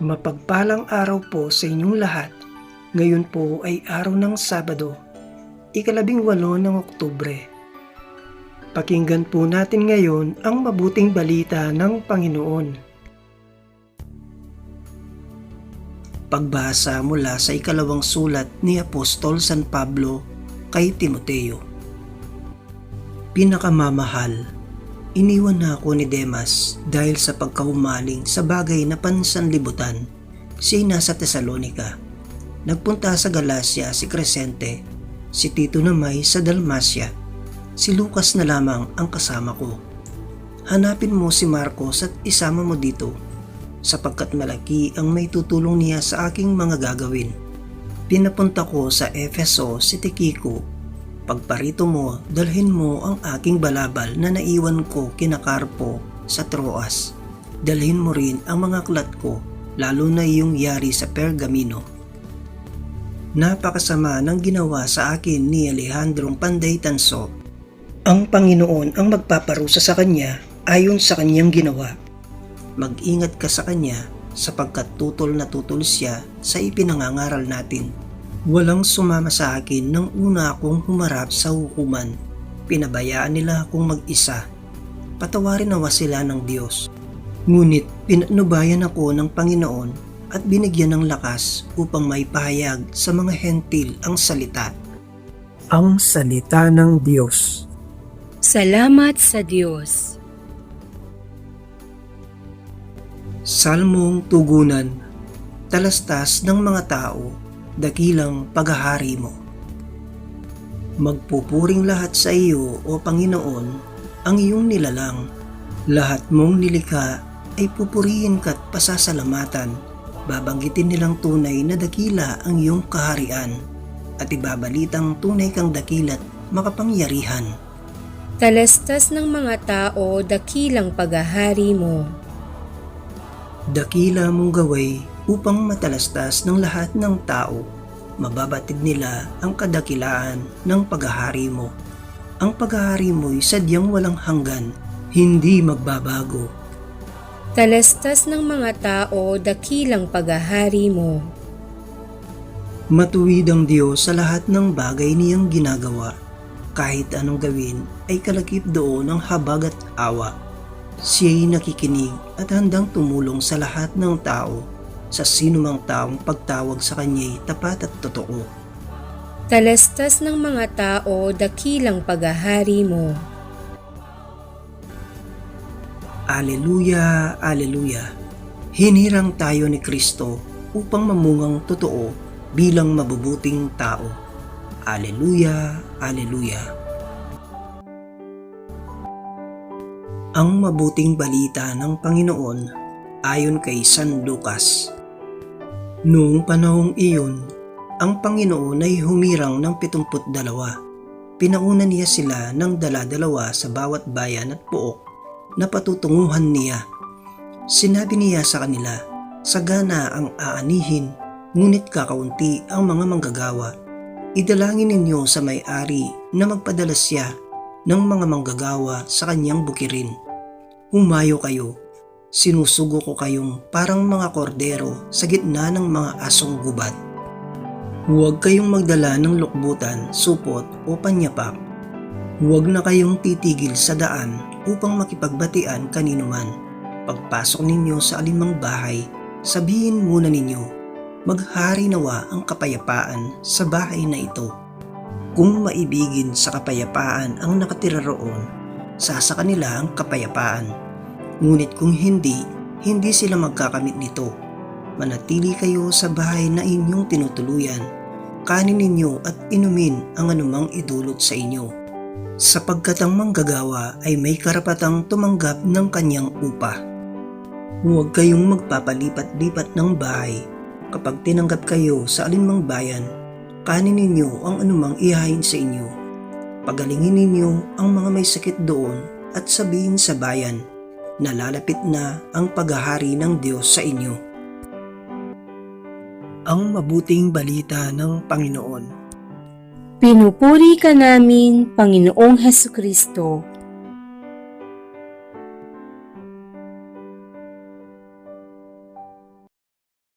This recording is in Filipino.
Mapagpalang araw po sa inyong lahat. Ngayon po ay araw ng Sabado, ikalabing walo ng Oktubre. Pakinggan po natin ngayon ang mabuting balita ng Panginoon. Pagbasa mula sa ikalawang sulat ni Apostol San Pablo kay Timoteo. Pinakamamahal, iniwan na ako ni Demas dahil sa pagkahumaling sa bagay na pansanlibutan. Siya'y nasa Tesalonika. Nagpunta sa Galacia si Crescente, si Tito namay sa Dalmacia. Si Lucas na lamang ang kasama ko. Hanapin mo si Marcos at isama mo dito sapagkat malaki ang may tutulong niya sa aking mga gagawin. Pinapunta ko sa Efeso si Tikiko. Pagparito mo, dalhin mo ang aking balabal na naiwan ko kina Carpo sa Troas. Dalhin mo rin ang mga klat ko, lalo na yung yari sa Pergamino. Napakasama ng ginawa sa akin ni Alejandrong Panday Tanso. Ang Panginoon ang magpaparusa sa kanya ayon sa kanyang ginawa mag-ingat ka sa kanya sapagkat tutol na tutol siya sa ipinangangaral natin. Walang sumama sa akin nang una akong humarap sa hukuman. Pinabayaan nila akong mag-isa. Patawarin nawa sila ng Diyos. Ngunit pinatnubayan ako ng Panginoon at binigyan ng lakas upang may pahayag sa mga hentil ang salita. Ang salita ng Diyos. Salamat sa Diyos. Salmong Tugunan Talastas ng mga tao, dakilang paghahari mo. Magpupuring lahat sa iyo, O Panginoon, ang iyong nilalang. Lahat mong nilikha ay pupurihin ka't pasasalamatan. Babanggitin nilang tunay na dakila ang iyong kaharian at ibabalitang tunay kang dakilat makapangyarihan. Talastas ng mga tao, dakilang paghahari mo. dakila mong gaway upang matalastas ng lahat ng tao. Mababatid nila ang kadakilaan ng paghahari mo. Ang paghahari mo'y sadyang walang hanggan, hindi magbabago. Talastas ng mga tao, dakilang paghahari mo. Matuwid ang Diyos sa lahat ng bagay niyang ginagawa. Kahit anong gawin ay kalakip doon ng habag at awa. Siya'y nakikinig at handang tumulong sa lahat ng tao sa sinumang taong pagtawag sa kanya'y tapat at totoo. Talastas ng mga tao, dakilang paghahari mo. Aleluya, Aleluya. Hinirang tayo ni Kristo upang mamungang totoo bilang mabubuting tao. Aleluya, Aleluya. Ang mabuting balita ng Panginoon ayon kay San Lucas. Noong panahong iyon, ang Panginoon ay humirang ng 72. Pinauna niya sila ng dala-dalawa sa bawat bayan at pook na patutunguhan niya. Sinabi niya sa kanila, Sagana ang aanihin, ngunit kakaunti ang mga manggagawa. Idalangin ninyo sa may-ari na magpadala siya ng mga manggagawa sa kanyang bukirin. Humayo kayo, sinusugo ko kayong parang mga kordero sa gitna ng mga asong gubat. Huwag kayong magdala ng lukbutan, supot o panyapak. Huwag na kayong titigil sa daan upang makipagbatian kanino man. Pagpasok ninyo sa alimang bahay, sabihin muna ninyo, maghari nawa ang kapayapaan sa bahay na ito. Kung maibigin sa kapayapaan ang nakatira roon, sasa kanila ang kapayapaan. Ngunit kung hindi, hindi sila magkakamit nito. Manatili kayo sa bahay na inyong tinutuluyan. Kanin ninyo at inumin ang anumang idulot sa inyo. Sapagkat ang manggagawa ay may karapatang tumanggap ng kanyang upa. Huwag kayong magpapalipat-lipat ng bahay. Kapag tinanggap kayo sa alinmang bayan, kanin ninyo ang anumang ihahin sa inyo. Pagalingin ninyo ang mga may sakit doon at sabihin sa bayan, nalalapit na ang paghahari ng Diyos sa inyo. Ang mabuting balita ng Panginoon. Pinupuri ka namin, Panginoong Heso Kristo.